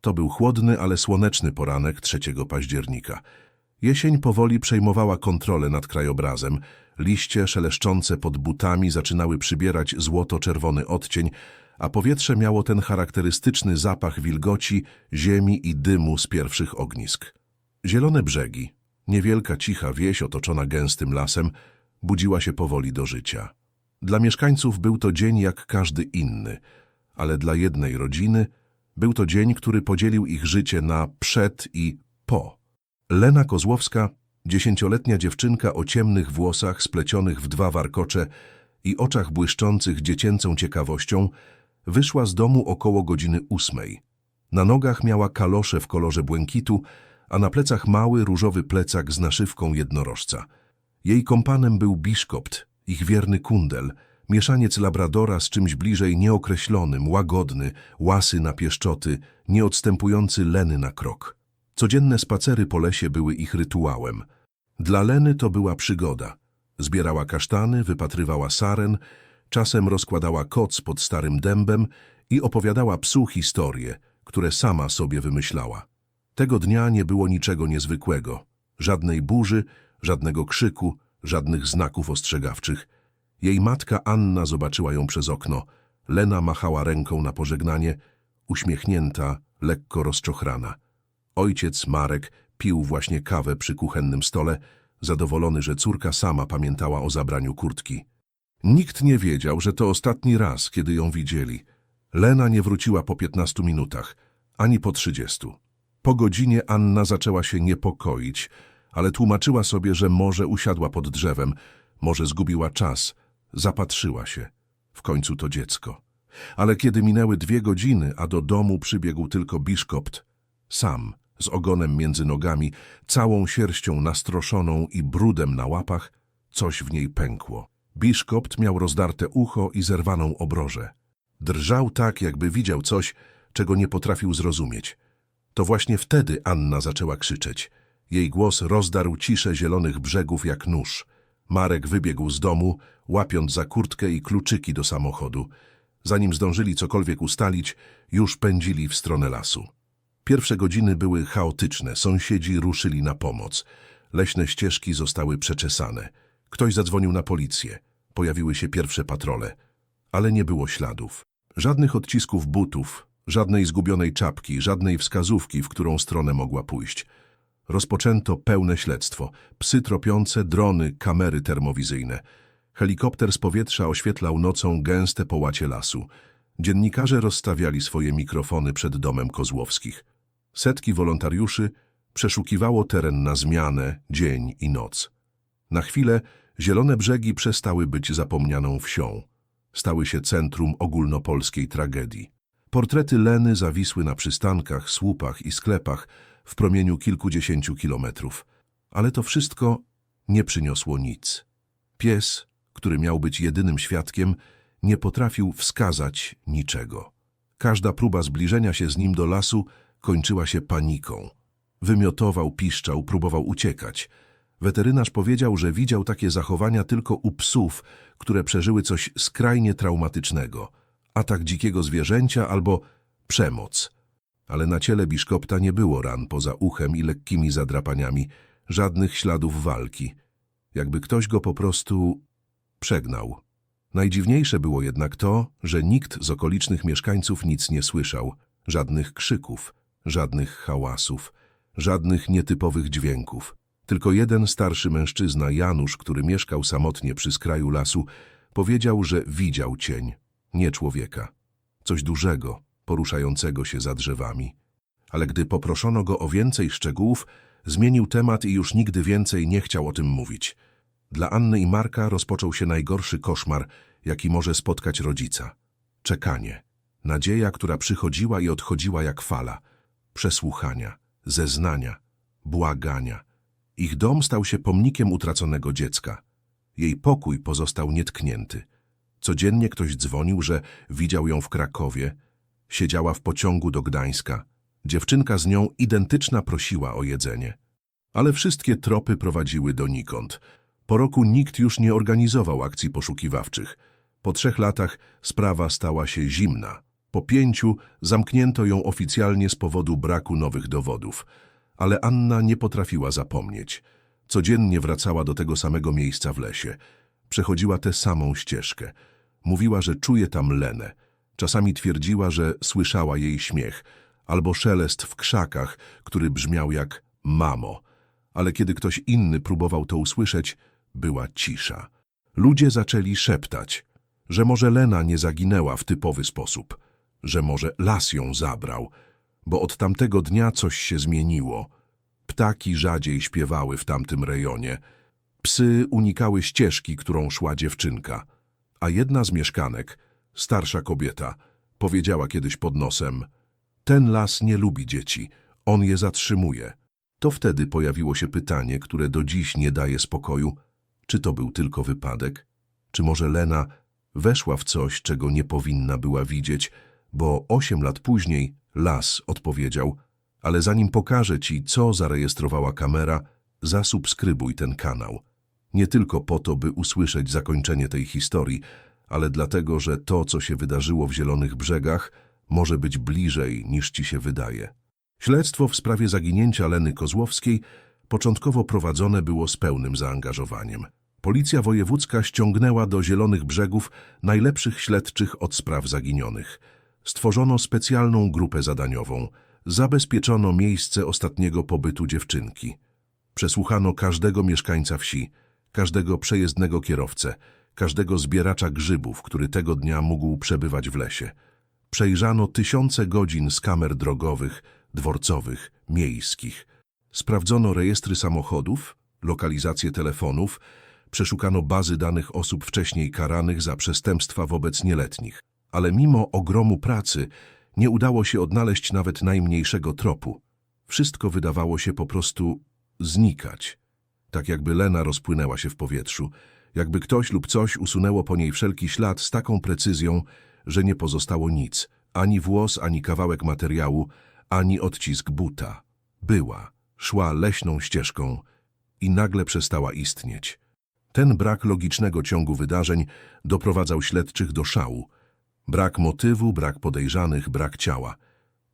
To był chłodny, ale słoneczny poranek 3 października. Jesień powoli przejmowała kontrolę nad krajobrazem. Liście szeleszczące pod butami zaczynały przybierać złoto-czerwony odcień, a powietrze miało ten charakterystyczny zapach wilgoci, ziemi i dymu z pierwszych ognisk. Zielone brzegi, niewielka cicha wieś otoczona gęstym lasem, budziła się powoli do życia. Dla mieszkańców był to dzień jak każdy inny, ale dla jednej rodziny był to dzień, który podzielił ich życie na przed i po. Lena Kozłowska, dziesięcioletnia dziewczynka o ciemnych włosach splecionych w dwa warkocze i oczach błyszczących dziecięcą ciekawością, wyszła z domu około godziny ósmej. Na nogach miała kalosze w kolorze błękitu, a na plecach mały różowy plecak z naszywką jednorożca. Jej kompanem był biszkopt, ich wierny kundel, mieszaniec labradora z czymś bliżej nieokreślonym, łagodny, łasy na pieszczoty, nieodstępujący Leny na krok. Codzienne spacery po lesie były ich rytuałem. Dla Leny to była przygoda. Zbierała kasztany, wypatrywała saren, czasem rozkładała koc pod starym dębem i opowiadała psu historie, które sama sobie wymyślała. Tego dnia nie było niczego niezwykłego. Żadnej burzy, żadnego krzyku, żadnych znaków ostrzegawczych. Jej matka Anna zobaczyła ją przez okno. Lena machała ręką na pożegnanie, uśmiechnięta, lekko rozczochrana. Ojciec, Marek, pił właśnie kawę przy kuchennym stole, zadowolony, że córka sama pamiętała o zabraniu kurtki. Nikt nie wiedział, że to ostatni raz, kiedy ją widzieli. Lena nie wróciła po piętnastu minutach, ani po trzydziestu. Po godzinie Anna zaczęła się niepokoić, ale tłumaczyła sobie, że może usiadła pod drzewem, może zgubiła czas, zapatrzyła się. W końcu to dziecko. Ale kiedy minęły dwie godziny, a do domu przybiegł tylko biszkopt, sam, z ogonem między nogami, całą sierścią nastroszoną i brudem na łapach, coś w niej pękło. Biszkopt miał rozdarte ucho i zerwaną obrożę. Drżał tak, jakby widział coś, czego nie potrafił zrozumieć. To właśnie wtedy Anna zaczęła krzyczeć. Jej głos rozdarł ciszę zielonych brzegów jak nóż. Marek wybiegł z domu, łapiąc za kurtkę i kluczyki do samochodu. Zanim zdążyli cokolwiek ustalić, już pędzili w stronę lasu. Pierwsze godziny były chaotyczne, sąsiedzi ruszyli na pomoc. Leśne ścieżki zostały przeczesane. Ktoś zadzwonił na policję. Pojawiły się pierwsze patrole. Ale nie było śladów. Żadnych odcisków butów, żadnej zgubionej czapki, żadnej wskazówki, w którą stronę mogła pójść. Rozpoczęto pełne śledztwo. Psy tropiące, drony, kamery termowizyjne. Helikopter z powietrza oświetlał nocą gęste połacie lasu. Dziennikarze rozstawiali swoje mikrofony przed domem Kozłowskich. Setki wolontariuszy przeszukiwało teren na zmianę, dzień i noc. Na chwilę Zielone Brzegi przestały być zapomnianą wsią. Stały się centrum ogólnopolskiej tragedii. Portrety Leny zawisły na przystankach, słupach i sklepach w promieniu kilkudziesięciu kilometrów. Ale to wszystko nie przyniosło nic. Pies, który miał być jedynym świadkiem, nie potrafił wskazać niczego. Każda próba zbliżenia się z nim do lasu kończyła się paniką. Wymiotował, piszczał, próbował uciekać. Weterynarz powiedział, że widział takie zachowania tylko u psów, które przeżyły coś skrajnie traumatycznego. Atak dzikiego zwierzęcia albo przemoc. Ale na ciele biszkopta nie było ran poza uchem i lekkimi zadrapaniami, żadnych śladów walki. Jakby ktoś go po prostu przegnał. Najdziwniejsze było jednak to, że nikt z okolicznych mieszkańców nic nie słyszał. Żadnych krzyków, żadnych hałasów, żadnych nietypowych dźwięków. Tylko jeden starszy mężczyzna, Janusz, który mieszkał samotnie przy skraju lasu, powiedział, że widział cień, nie człowieka. Coś dużego, poruszającego się za drzewami. Ale gdy poproszono go o więcej szczegółów, zmienił temat i już nigdy więcej nie chciał o tym mówić. Dla Anny i Marka rozpoczął się najgorszy koszmar, jaki może spotkać rodzica. Czekanie. Nadzieja, która przychodziła i odchodziła jak fala. Przesłuchania, zeznania, błagania. Ich dom stał się pomnikiem utraconego dziecka. Jej pokój pozostał nietknięty. Codziennie ktoś dzwonił, że widział ją w Krakowie. Siedziała w pociągu do Gdańska. Dziewczynka z nią identyczna prosiła o jedzenie. Ale wszystkie tropy prowadziły donikąd. Po roku nikt już nie organizował akcji poszukiwawczych. Po trzech latach sprawa stała się zimna, Po pięciu zamknięto ją oficjalnie z powodu braku nowych dowodów. Ale Anna nie potrafiła zapomnieć. Codziennie wracała do tego samego miejsca w lesie. Przechodziła tę samą ścieżkę. Mówiła, że czuje tam Lenę. Czasami twierdziła, że słyszała jej śmiech albo szelest w krzakach, który brzmiał jak mamo. Ale kiedy ktoś inny próbował to usłyszeć, była cisza. Ludzie zaczęli szeptać, że może Lena nie zaginęła w typowy sposób, że może las ją zabrał, bo od tamtego dnia coś się zmieniło. Ptaki rzadziej śpiewały w tamtym rejonie. Psy unikały ścieżki, którą szła dziewczynka. A jedna z mieszkanek, starsza kobieta, powiedziała kiedyś pod nosem Ten las nie lubi dzieci, on je zatrzymuje. To wtedy pojawiło się pytanie, które do dziś nie daje spokoju. Czy to był tylko wypadek? Czy może Lena weszła w coś, czego nie powinna była widzieć, bo osiem lat później las odpowiedział ale zanim pokażę Ci, co zarejestrowała kamera, zasubskrybuj ten kanał. Nie tylko po to, by usłyszeć zakończenie tej historii, ale dlatego, że to, co się wydarzyło w Zielonych Brzegach, może być bliżej niż Ci się wydaje. Śledztwo w sprawie zaginięcia Leny Kozłowskiej początkowo prowadzone było z pełnym zaangażowaniem. Policja wojewódzka ściągnęła do Zielonych Brzegów najlepszych śledczych od spraw zaginionych. Stworzono specjalną grupę zadaniową. Zabezpieczono miejsce ostatniego pobytu dziewczynki. Przesłuchano każdego mieszkańca wsi, każdego przejezdnego kierowcę, każdego zbieracza grzybów, który tego dnia mógł przebywać w lesie. Przejrzano tysiące godzin z kamer drogowych, dworcowych, miejskich. Sprawdzono rejestry samochodów, lokalizację telefonów, przeszukano bazy danych osób wcześniej karanych za przestępstwa wobec nieletnich. Ale mimo ogromu pracy nie udało się odnaleźć nawet najmniejszego tropu. Wszystko wydawało się po prostu znikać. Tak jakby Lena rozpłynęła się w powietrzu, jakby ktoś lub coś usunęło po niej wszelki ślad z taką precyzją, że nie pozostało nic, ani włos, ani kawałek materiału, ani odcisk buta. Była, szła leśną ścieżką i nagle przestała istnieć. Ten brak logicznego ciągu wydarzeń doprowadzał śledczych do szału. Brak motywu, brak podejrzanych, brak ciała.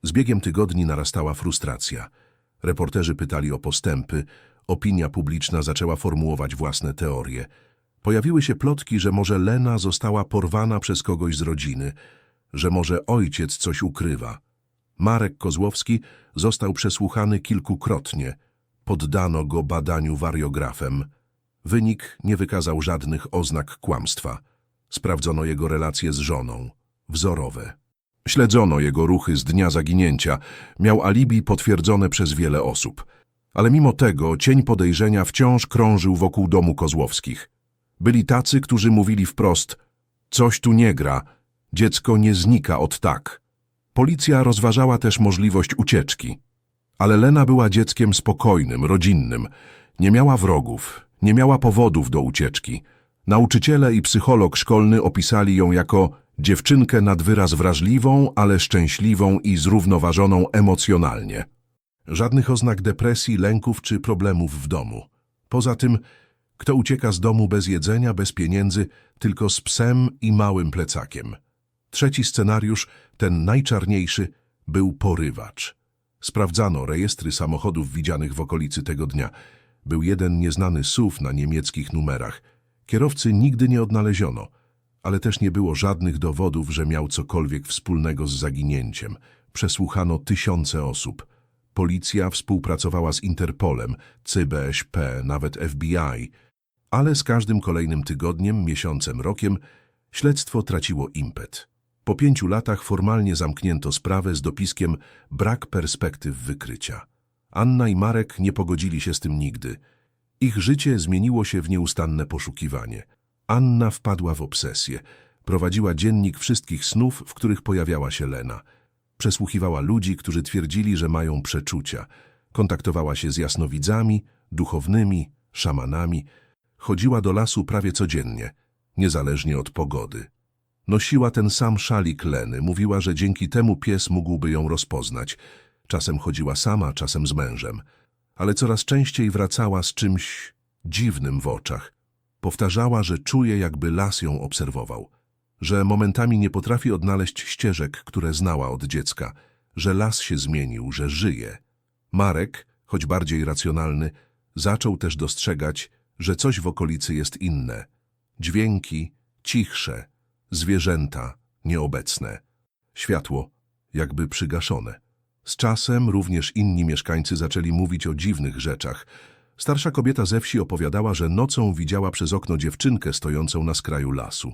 Z biegiem tygodni narastała frustracja. Reporterzy pytali o postępy, opinia publiczna zaczęła formułować własne teorie. Pojawiły się plotki, że może Lena została porwana przez kogoś z rodziny, że może ojciec coś ukrywa. Marek Kozłowski został przesłuchany kilkukrotnie. Poddano go badaniu wariografem. Wynik nie wykazał żadnych oznak kłamstwa. Sprawdzono jego relacje z żoną. Wzorowe. Śledzono jego ruchy z dnia zaginięcia. Miał alibi potwierdzone przez wiele osób. Ale mimo tego cień podejrzenia wciąż krążył wokół domu Kozłowskich. Byli tacy, którzy mówili wprost coś tu nie gra, dziecko nie znika od tak. Policja rozważała też możliwość ucieczki. Ale Lena była dzieckiem spokojnym, rodzinnym. Nie miała wrogów, nie miała powodów do ucieczki. Nauczyciele i psycholog szkolny opisali ją jako dziewczynkę nad wyraz wrażliwą, ale szczęśliwą i zrównoważoną emocjonalnie. Żadnych oznak depresji, lęków czy problemów w domu. Poza tym, kto ucieka z domu bez jedzenia, bez pieniędzy, tylko z psem i małym plecakiem. Trzeci scenariusz, ten najczarniejszy, był porywacz. Sprawdzano rejestry samochodów widzianych w okolicy tego dnia. Był jeden nieznany SUV na niemieckich numerach. Kierowcy nigdy nie odnaleziono, ale też nie było żadnych dowodów, że miał cokolwiek wspólnego z zaginięciem. Przesłuchano tysiące osób. Policja współpracowała z Interpolem, CBŚP, nawet FBI, ale z każdym kolejnym tygodniem, miesiącem, rokiem śledztwo traciło impet. Po pięciu latach formalnie zamknięto sprawę z dopiskiem brak perspektyw wykrycia. Anna i Marek nie pogodzili się z tym nigdy. Ich życie zmieniło się w nieustanne poszukiwanie. Anna wpadła w obsesję. Prowadziła dziennik wszystkich snów, w których pojawiała się Lena. Przesłuchiwała ludzi, którzy twierdzili, że mają przeczucia. Kontaktowała się z jasnowidzami, duchownymi, szamanami. Chodziła do lasu prawie codziennie, niezależnie od pogody. Nosiła ten sam szalik Leny, mówiła, że dzięki temu pies mógłby ją rozpoznać. Czasem chodziła sama, czasem z mężem. Ale coraz częściej wracała z czymś dziwnym w oczach. Powtarzała, że czuje, jakby las ją obserwował. że momentami nie potrafi odnaleźć ścieżek, które znała od dziecka, że las się zmienił, że żyje. Marek, choć bardziej racjonalny, zaczął też dostrzegać, że coś w okolicy jest inne. Dźwięki cichsze, zwierzęta nieobecne. Światło jakby przygaszone. Z czasem również inni mieszkańcy zaczęli mówić o dziwnych rzeczach. Starsza kobieta ze wsi opowiadała, że nocą widziała przez okno dziewczynkę stojącą na skraju lasu.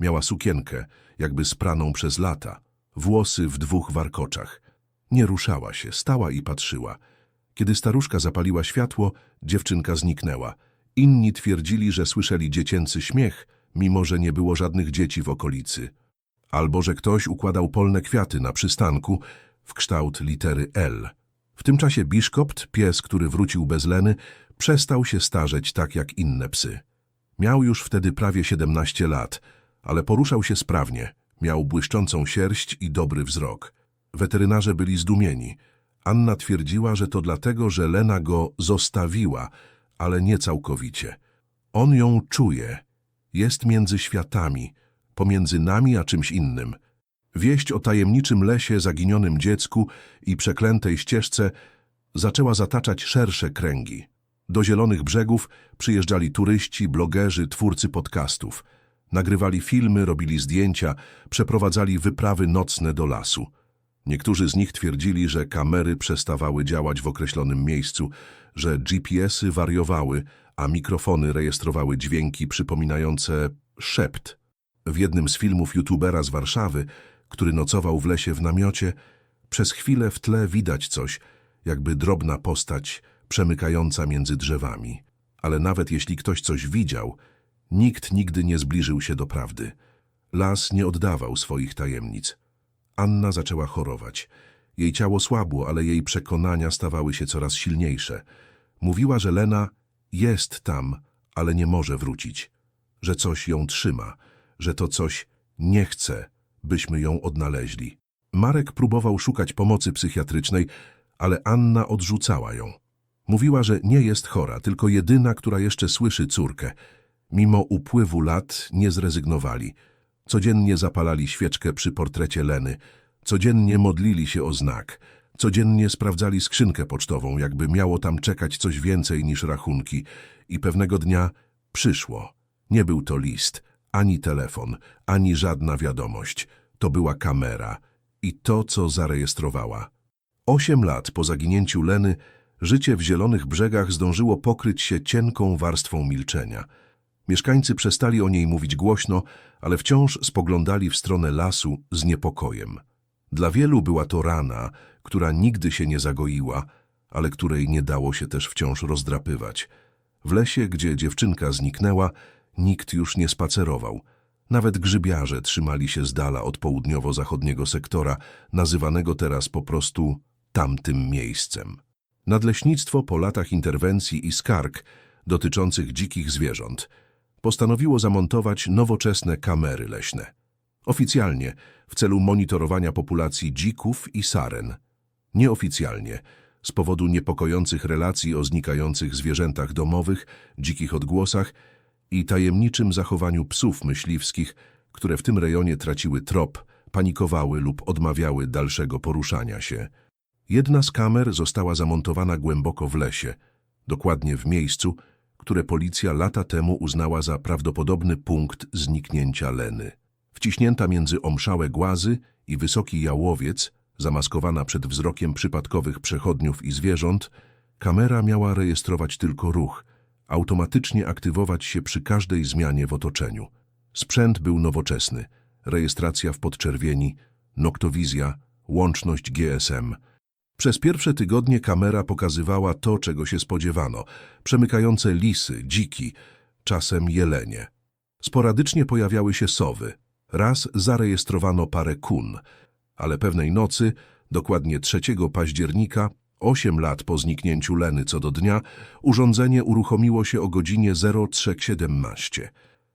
Miała sukienkę, jakby spraną przez lata, włosy w dwóch warkoczach. Nie ruszała się, stała i patrzyła. Kiedy staruszka zapaliła światło, dziewczynka zniknęła. Inni twierdzili, że słyszeli dziecięcy śmiech, mimo że nie było żadnych dzieci w okolicy. Albo że ktoś układał polne kwiaty na przystanku w kształt litery L. W tym czasie Biszkopt, pies, który wrócił bez Leny, przestał się starzeć tak jak inne psy. Miał już wtedy prawie 17 lat, ale poruszał się sprawnie. Miał błyszczącą sierść i dobry wzrok. Weterynarze byli zdumieni. Anna twierdziła, że to dlatego, że Lena go zostawiła, ale nie całkowicie. On ją czuje. Jest między światami, pomiędzy nami a czymś innym. Wieść o tajemniczym lesie, zaginionym dziecku i przeklętej ścieżce zaczęła zataczać szersze kręgi. Do Zielonych Brzegów przyjeżdżali turyści, blogerzy, twórcy podcastów. Nagrywali filmy, robili zdjęcia, przeprowadzali wyprawy nocne do lasu. Niektórzy z nich twierdzili, że kamery przestawały działać w określonym miejscu, że GPS-y wariowały, a mikrofony rejestrowały dźwięki przypominające szept. W jednym z filmów youtubera z Warszawy, który nocował w lesie w namiocie, przez chwilę w tle widać coś, jakby drobna postać przemykająca między drzewami. Ale nawet jeśli ktoś coś widział, nikt nigdy nie zbliżył się do prawdy. Las nie oddawał swoich tajemnic. Anna zaczęła chorować. Jej ciało słabło, ale jej przekonania stawały się coraz silniejsze. Mówiła, że Lena jest tam, ale nie może wrócić, że coś ją trzyma, że to coś nie chce, byśmy ją odnaleźli. Marek próbował szukać pomocy psychiatrycznej, ale Anna odrzucała ją. Mówiła, że nie jest chora, tylko jedyna, która jeszcze słyszy córkę. Mimo upływu lat nie zrezygnowali. Codziennie zapalali świeczkę przy portrecie Leny, codziennie modlili się o znak, codziennie sprawdzali skrzynkę pocztową, jakby miało tam czekać coś więcej niż rachunki. I pewnego dnia przyszło. Nie był to list, ani telefon, ani żadna wiadomość. To była kamera i to, co zarejestrowała. Osiem lat po zaginięciu Leny życie w Zielonych Brzegach zdążyło pokryć się cienką warstwą milczenia. Mieszkańcy przestali o niej mówić głośno, ale wciąż spoglądali w stronę lasu z niepokojem. Dla wielu była to rana, która nigdy się nie zagoiła, ale której nie dało się też wciąż rozdrapywać. W lesie, gdzie dziewczynka zniknęła, nikt już nie spacerował. Nawet grzybiarze trzymali się z dala od południowo-zachodniego sektora, nazywanego teraz po prostu tamtym miejscem. Nadleśnictwo po latach interwencji i skarg dotyczących dzikich zwierząt postanowiło zamontować nowoczesne kamery leśne. Oficjalnie w celu monitorowania populacji dzików i saren. Nieoficjalnie z powodu niepokojących relacji o znikających zwierzętach domowych, dzikich odgłosach i tajemniczym zachowaniu psów myśliwskich, które w tym rejonie traciły trop, panikowały lub odmawiały dalszego poruszania się. Jedna z kamer została zamontowana głęboko w lesie, dokładnie w miejscu, które policja lata temu uznała za prawdopodobny punkt zniknięcia Leny. Wciśnięta między omszałe głazy i wysoki jałowiec, zamaskowana przed wzrokiem przypadkowych przechodniów i zwierząt, kamera miała rejestrować tylko ruch, automatycznie aktywować się przy każdej zmianie w otoczeniu. Sprzęt był nowoczesny, rejestracja w podczerwieni, noktowizja, łączność GSM. Przez pierwsze tygodnie kamera pokazywała to, czego się spodziewano. Przemykające lisy, dziki, czasem jelenie. Sporadycznie pojawiały się sowy. Raz zarejestrowano parę kun, ale pewnej nocy, dokładnie 3 października, Osiem lat po zniknięciu Leny co do dnia, urządzenie uruchomiło się o godzinie 0317.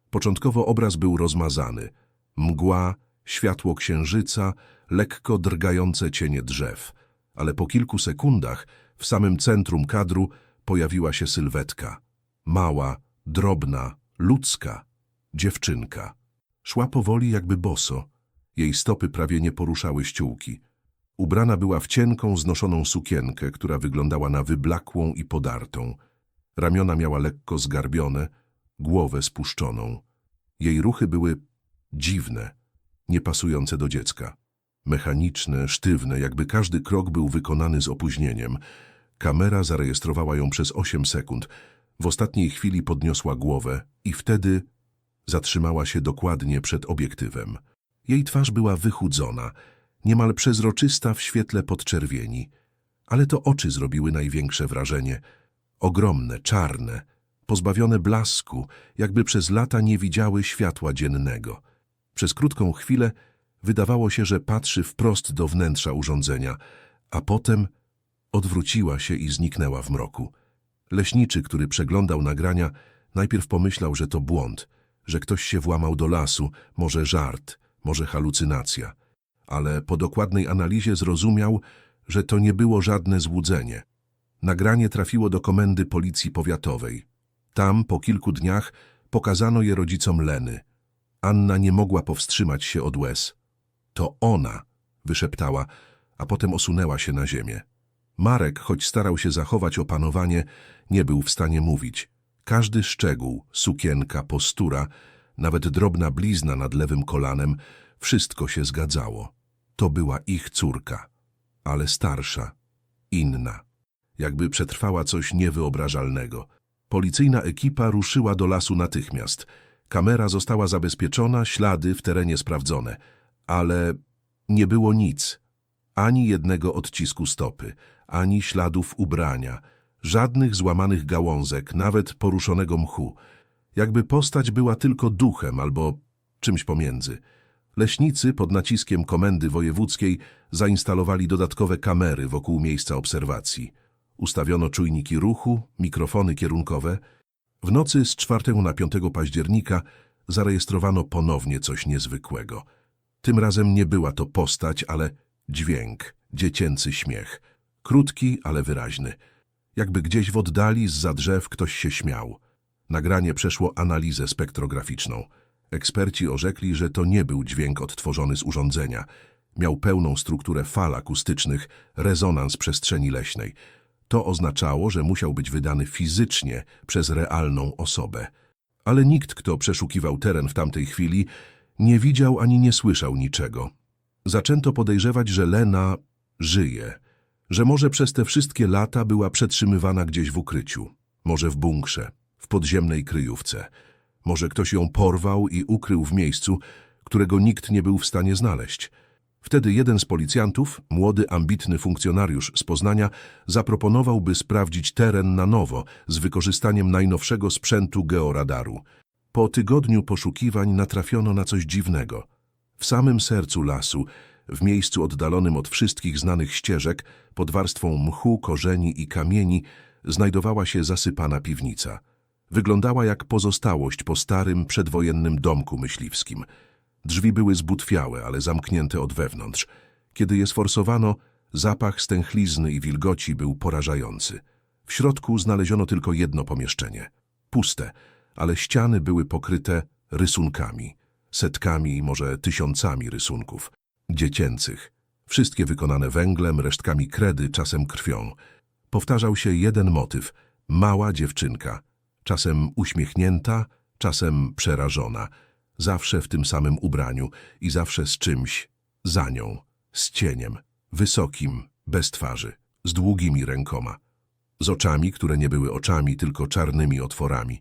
Początkowo obraz był rozmazany. Mgła, światło księżyca, lekko drgające cienie drzew. Ale po kilku sekundach w samym centrum kadru pojawiła się sylwetka. Mała, drobna, ludzka. Dziewczynka. Szła powoli jakby boso. Jej stopy prawie nie poruszały ściółki. Ubrana była w cienką, znoszoną sukienkę, która wyglądała na wyblakłą i podartą. Ramiona miała lekko zgarbione, głowę spuszczoną. Jej ruchy były dziwne, niepasujące do dziecka. Mechaniczne, sztywne, jakby każdy krok był wykonany z opóźnieniem. Kamera zarejestrowała ją przez 8 sekund. W ostatniej chwili podniosła głowę i wtedy zatrzymała się dokładnie przed obiektywem. Jej twarz była wychudzona, niemal przezroczysta w świetle podczerwieni. Ale to oczy zrobiły największe wrażenie. Ogromne, czarne, pozbawione blasku, jakby przez lata nie widziały światła dziennego. Przez krótką chwilę wydawało się, że patrzy wprost do wnętrza urządzenia, a potem odwróciła się i zniknęła w mroku. Leśniczy, który przeglądał nagrania, najpierw pomyślał, że to błąd, że ktoś się włamał do lasu, może żart, może halucynacja. Ale po dokładnej analizie zrozumiał, że to nie było żadne złudzenie. Nagranie trafiło do komendy policji powiatowej. Tam, po kilku dniach, pokazano je rodzicom Leny. Anna nie mogła powstrzymać się od łez. To ona, wyszeptała, a potem osunęła się na ziemię. Marek, choć starał się zachować opanowanie, nie był w stanie mówić. Każdy szczegół, sukienka, postura, nawet drobna blizna nad lewym kolanem, wszystko się zgadzało. To była ich córka, ale starsza, inna. Jakby przetrwała coś niewyobrażalnego. Policyjna ekipa ruszyła do lasu natychmiast. Kamera została zabezpieczona, ślady w terenie sprawdzone. Ale nie było nic. Ani jednego odcisku stopy, ani śladów ubrania, żadnych złamanych gałązek, nawet poruszonego mchu. Jakby postać była tylko duchem albo czymś pomiędzy. Leśnicy pod naciskiem komendy wojewódzkiej zainstalowali dodatkowe kamery wokół miejsca obserwacji. Ustawiono czujniki ruchu, mikrofony kierunkowe. W nocy z 4 na 5 października zarejestrowano ponownie coś niezwykłego. Tym razem nie była to postać, ale dźwięk, dziecięcy śmiech. Krótki, ale wyraźny. Jakby gdzieś w oddali z drzew ktoś się śmiał. Nagranie przeszło analizę spektrograficzną. Eksperci orzekli, że to nie był dźwięk odtworzony z urządzenia. Miał pełną strukturę fal akustycznych, rezonans przestrzeni leśnej. To oznaczało, że musiał być wydany fizycznie przez realną osobę. Ale nikt, kto przeszukiwał teren w tamtej chwili, nie widział ani nie słyszał niczego. Zaczęto podejrzewać, że Lena żyje, że może przez te wszystkie lata była przetrzymywana gdzieś w ukryciu, może w bunkrze, w podziemnej kryjówce. Może ktoś ją porwał i ukrył w miejscu, którego nikt nie był w stanie znaleźć. Wtedy jeden z policjantów, młody, ambitny funkcjonariusz z Poznania, zaproponował, by sprawdzić teren na nowo z wykorzystaniem najnowszego sprzętu georadaru. Po tygodniu poszukiwań natrafiono na coś dziwnego. W samym sercu lasu, w miejscu oddalonym od wszystkich znanych ścieżek, pod warstwą mchu, korzeni i kamieni, znajdowała się zasypana piwnica. Wyglądała jak pozostałość po starym, przedwojennym domku myśliwskim. Drzwi były zbutwiałe, ale zamknięte od wewnątrz. Kiedy je sforsowano, zapach stęchlizny i wilgoci był porażający. W środku znaleziono tylko jedno pomieszczenie. Puste, ale ściany były pokryte rysunkami. Setkami, może tysiącami rysunków. Dziecięcych. Wszystkie wykonane węglem, resztkami kredy, czasem krwią. Powtarzał się jeden motyw. Mała dziewczynka. Czasem uśmiechnięta, czasem przerażona. Zawsze w tym samym ubraniu i zawsze z czymś za nią, z cieniem, wysokim, bez twarzy, z długimi rękoma. Z oczami, które nie były oczami, tylko czarnymi otworami.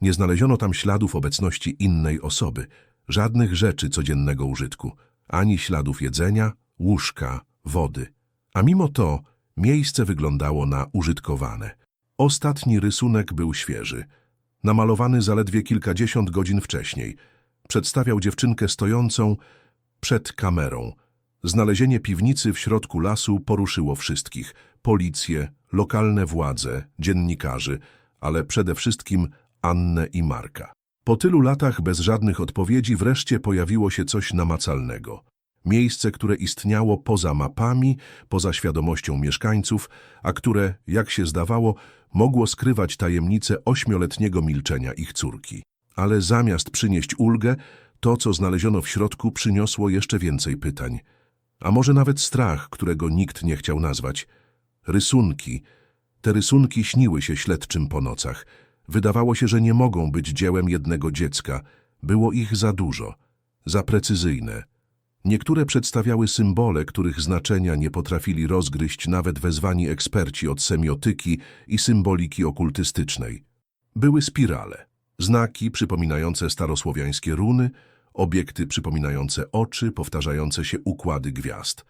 Nie znaleziono tam śladów obecności innej osoby, żadnych rzeczy codziennego użytku, ani śladów jedzenia, łóżka, wody. A mimo to miejsce wyglądało na użytkowane. Ostatni rysunek był świeży, namalowany zaledwie kilkadziesiąt godzin wcześniej. Przedstawiał dziewczynkę stojącą przed kamerą. Znalezienie piwnicy w środku lasu poruszyło wszystkich. Policję, lokalne władze, dziennikarzy, ale przede wszystkim Annę i Marka. Po tylu latach bez żadnych odpowiedzi wreszcie pojawiło się coś namacalnego. Miejsce, które istniało poza mapami, poza świadomością mieszkańców, a które, jak się zdawało, mogło skrywać tajemnicę ośmioletniego milczenia ich córki. Ale zamiast przynieść ulgę, To, co znaleziono w środku, przyniosło jeszcze więcej pytań. A może nawet strach, którego nikt nie chciał nazwać. Rysunki. Te rysunki śniły się śledczym po nocach. Wydawało się, że nie mogą być dziełem jednego dziecka. Było ich za dużo, za precyzyjne. Niektóre przedstawiały symbole, których znaczenia nie potrafili rozgryźć nawet wezwani eksperci od semiotyki i symboliki okultystycznej. Były spirale, znaki przypominające starosłowiańskie runy, obiekty przypominające oczy, powtarzające się układy gwiazd.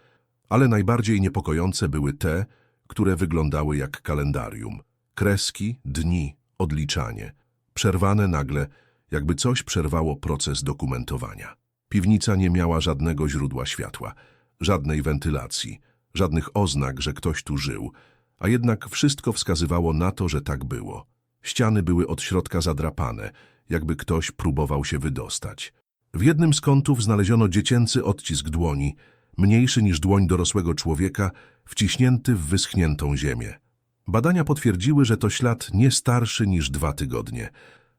Ale najbardziej niepokojące były te, które wyglądały jak kalendarium. Kreski, dni, odliczanie. Przerwane nagle, jakby coś przerwało proces dokumentowania. Piwnica nie miała żadnego źródła światła, żadnej wentylacji, żadnych oznak, że ktoś tu żył, a jednak wszystko wskazywało na to, że tak było. Ściany były od środka zadrapane, jakby ktoś próbował się wydostać. W jednym z kątów znaleziono dziecięcy odcisk dłoni, mniejszy niż dłoń dorosłego człowieka, wciśnięty w wyschniętą ziemię. Badania potwierdziły, że to ślad nie starszy niż dwa tygodnie,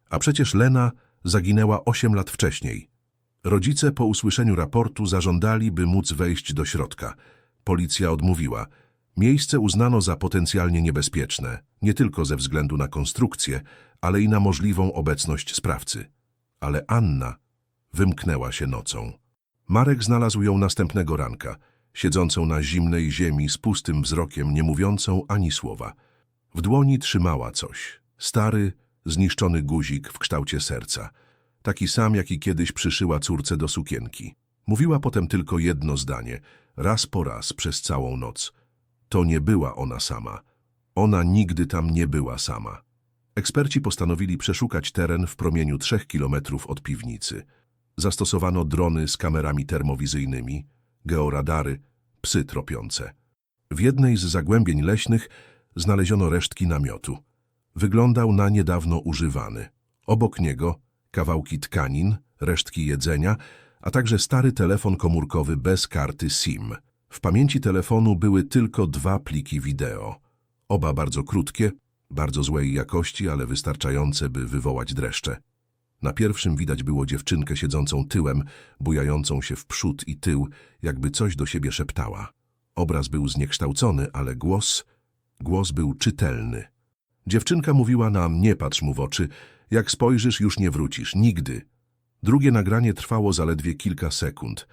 a przecież Lena zaginęła osiem lat wcześniej. Rodzice po usłyszeniu raportu zażądali, by móc wejść do środka. Policja odmówiła. Miejsce uznano za potencjalnie niebezpieczne, nie tylko ze względu na konstrukcję, ale i na możliwą obecność sprawcy. Ale Anna wymknęła się nocą. Marek znalazł ją następnego ranka, siedzącą na zimnej ziemi z pustym wzrokiem, nie mówiącą ani słowa. W dłoni trzymała coś. Stary, zniszczony guzik w kształcie serca. Taki sam, jaki kiedyś przyszyła córce do sukienki. Mówiła potem tylko jedno zdanie, raz po raz przez całą noc. To nie była ona sama. Ona nigdy tam nie była sama. Eksperci postanowili przeszukać teren w promieniu trzech kilometrów od piwnicy. Zastosowano drony z kamerami termowizyjnymi, georadary, psy tropiące. W jednej z zagłębień leśnych znaleziono resztki namiotu. Wyglądał na niedawno używany. Obok niego kawałki tkanin, resztki jedzenia, a także stary telefon komórkowy bez karty SIM. W pamięci telefonu były tylko dwa pliki wideo. Oba bardzo krótkie, bardzo złej jakości, ale wystarczające, by wywołać dreszcze. Na pierwszym widać było dziewczynkę siedzącą tyłem, bujającą się w przód i tył, jakby coś do siebie szeptała. Obraz był zniekształcony, ale głos, głos był czytelny. Dziewczynka mówiła nam, nie patrz mu w oczy, jak spojrzysz, już nie wrócisz, nigdy. Drugie nagranie trwało zaledwie kilka sekund.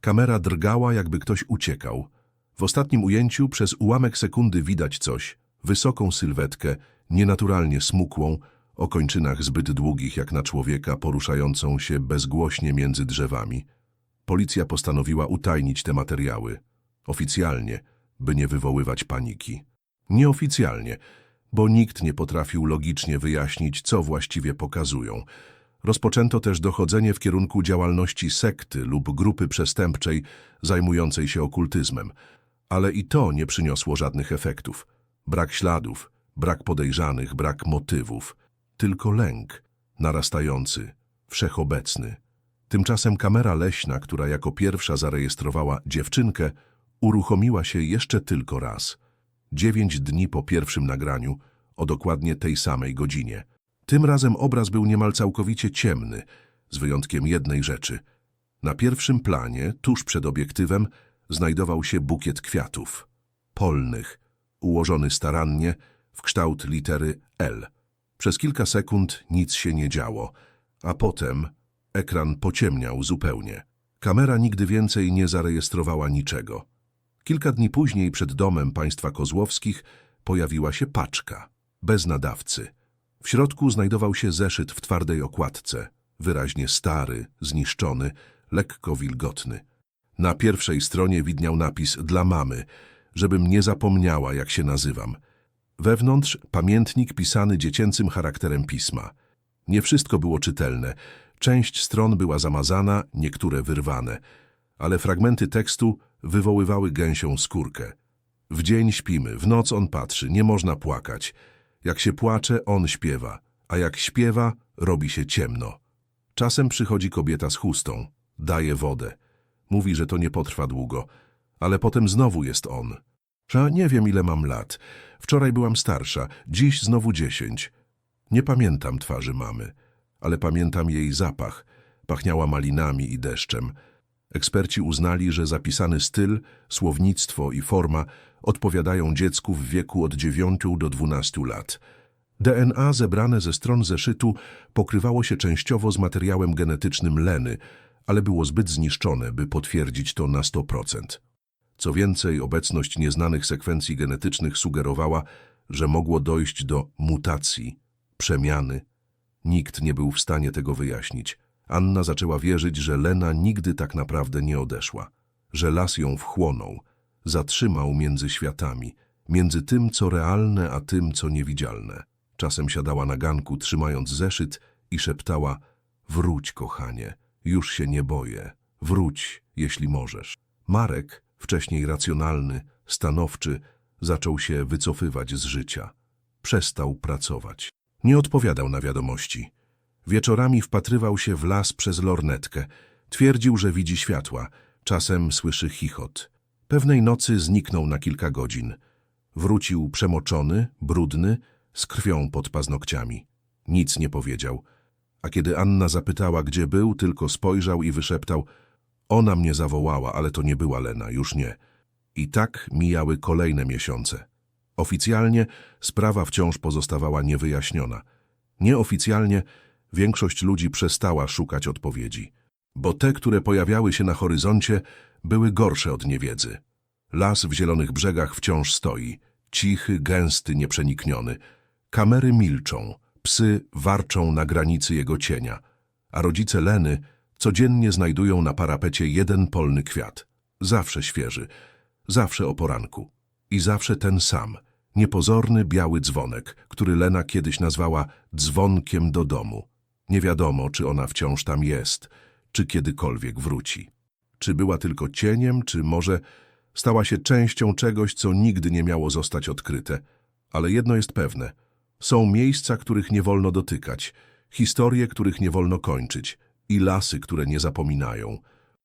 Kamera drgała, jakby ktoś uciekał. W ostatnim ujęciu przez ułamek sekundy widać coś, wysoką sylwetkę, nienaturalnie smukłą, o kończynach zbyt długich jak na człowieka, poruszającą się bezgłośnie między drzewami. Policja postanowiła utajnić te materiały. Oficjalnie, by nie wywoływać paniki. Nieoficjalnie, bo nikt nie potrafił logicznie wyjaśnić, co właściwie pokazują. Rozpoczęto też dochodzenie w kierunku działalności sekty lub grupy przestępczej zajmującej się okultyzmem. Ale i to nie przyniosło żadnych efektów. Brak śladów, brak podejrzanych, brak motywów. Tylko lęk, narastający, wszechobecny. Tymczasem kamera leśna, która jako pierwsza zarejestrowała dziewczynkę, uruchomiła się jeszcze tylko raz. Dziewięć dni po pierwszym nagraniu, o dokładnie tej samej godzinie. Tym razem obraz był niemal całkowicie ciemny, z wyjątkiem jednej rzeczy. Na pierwszym planie, tuż przed obiektywem, znajdował się bukiet kwiatów. Polnych, ułożony starannie, w kształt litery L. Przez kilka sekund nic się nie działo, a potem ekran pociemniał zupełnie. Kamera nigdy więcej nie zarejestrowała niczego. Kilka dni później przed domem państwa Kozłowskich pojawiła się paczka, bez nadawcy. W środku znajdował się zeszyt w twardej okładce, wyraźnie stary, zniszczony, lekko wilgotny. Na pierwszej stronie widniał napis dla mamy, żebym nie zapomniała, jak się nazywam. Wewnątrz pamiętnik pisany dziecięcym charakterem pisma. Nie wszystko było czytelne. Część stron była zamazana, niektóre wyrwane, ale fragmenty tekstu wywoływały gęsią skórkę. W dzień śpimy, w noc on patrzy, nie można płakać. Jak się płacze, on śpiewa, a jak śpiewa, robi się ciemno. Czasem przychodzi kobieta z chustą, daje wodę. Mówi, że to nie potrwa długo, ale potem znowu jest on. Że nie wiem, ile mam lat. Wczoraj byłam starsza, dziś znowu dziesięć. Nie pamiętam twarzy mamy, ale pamiętam jej zapach. Pachniała malinami i deszczem. Eksperci uznali, że zapisany styl, słownictwo i forma odpowiadają dziecku w wieku od 9 do 12 lat. DNA zebrane ze stron zeszytu pokrywało się częściowo z materiałem genetycznym Leny, ale było zbyt zniszczone, by potwierdzić to na 100%. Co więcej, obecność nieznanych sekwencji genetycznych sugerowała, że mogło dojść do mutacji, przemiany. Nikt nie był w stanie tego wyjaśnić. Anna zaczęła wierzyć, że Lena nigdy tak naprawdę nie odeszła, że las ją wchłonął, zatrzymał między światami, między tym, co realne, a tym, co niewidzialne. Czasem siadała na ganku, trzymając zeszyt i szeptała Wróć, kochanie, już się nie boję. Wróć, jeśli możesz. Marek, wcześniej racjonalny, stanowczy, zaczął się wycofywać z życia. Przestał pracować. Nie odpowiadał na wiadomości. Wieczorami wpatrywał się w las przez lornetkę. Twierdził, że widzi światła. Czasem słyszy chichot. Pewnej nocy zniknął na kilka godzin. Wrócił przemoczony, brudny, z krwią pod paznokciami. Nic nie powiedział. A kiedy Anna zapytała, gdzie był, tylko spojrzał i wyszeptał Ona mnie zawołała, ale to nie była Lena, już nie. I tak mijały kolejne miesiące. Oficjalnie sprawa wciąż pozostawała niewyjaśniona. Nieoficjalnie większość ludzi przestała szukać odpowiedzi, bo te, które pojawiały się na horyzoncie, były gorsze od niewiedzy. Las w zielonych brzegach wciąż stoi, cichy, gęsty, nieprzenikniony. Kamery milczą, psy warczą na granicy jego cienia, a rodzice Leny codziennie znajdują na parapecie jeden polny kwiat. Zawsze świeży, zawsze o poranku. I zawsze ten sam, niepozorny biały dzwonek, który Lena kiedyś nazwała dzwonkiem do domu. Nie wiadomo, czy ona wciąż tam jest, czy kiedykolwiek wróci. Czy była tylko cieniem, czy może stała się częścią czegoś, co nigdy nie miało zostać odkryte. Ale jedno jest pewne. Są miejsca, których nie wolno dotykać, historie, których nie wolno kończyć i lasy, które nie zapominają.